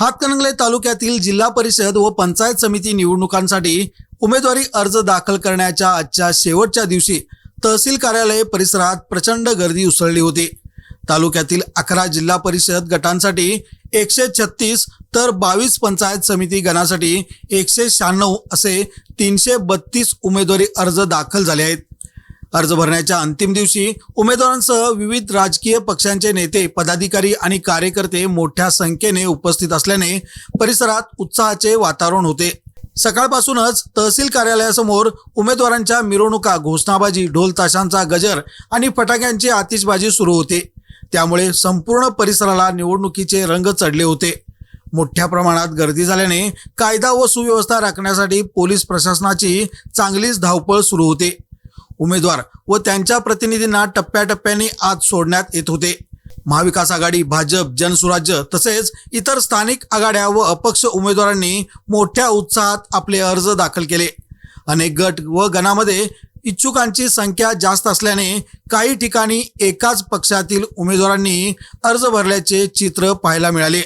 हातकणंगले तालुक्यातील जिल्हा परिषद व पंचायत समिती निवडणुकांसाठी उमेदवारी अर्ज दाखल करण्याच्या आजच्या शेवटच्या दिवशी तहसील कार्यालय परिसरात प्रचंड गर्दी उसळली होती. तालुक्यातील अकरा जिल्हा परिषद गटांसाठी एकशे छत्तीस तर बावीस पंचायत समिती गणासाठी एकशे शहाण्णव असे तीनशे बत्तीस उमेदवारी अर्ज दाखल झाले आहेत. अर्ज भरण्याच्या अंतिम दिवशी उमेदवारांसह विविध राजकीय पक्षांचे नेते पदाधिकारी आणि कार्यकर्ते मोठ्या संख्येने उपस्थित असल्याने परिसरात उत्साहाचे वातावरण होते. सकाळपासूनच तहसील कार्यालयासमोर उमेदवारांच्या मिरवणुका घोषणाबाजी ढोल ताशांचा गजर आणि फटाक्यांची आतिषबाजी सुरू होते. त्यामुळे संपूर्ण परिसराला निवडणुकीचे रंग चढले होते. मोठ्या प्रमाणात गर्दी झाल्याने कायदा व सुव्यवस्था राखण्यासाठी पोलीस प्रशासनाची चांगलीच धावपळ सुरू होते. उमेदवार व त्यांच्या प्रतिनिधींना टप्प्याटप्प्याने आत सोडण्यात येत होते. महाविकास आघाडी भाजप जनसुराज्य तसेच इतर स्थानिक आघाड्या व अपक्ष उमेदवारांनी मोठ्या उत्साहात आपले अर्ज दाखल केले. अनेक गट व गणामध्ये इच्छुकांची संख्या जास्त असल्याने काही ठिकाणी एकाच पक्षातील उमेदवारांनी अर्ज भरल्याचे चित्र पाहायला मिळाले.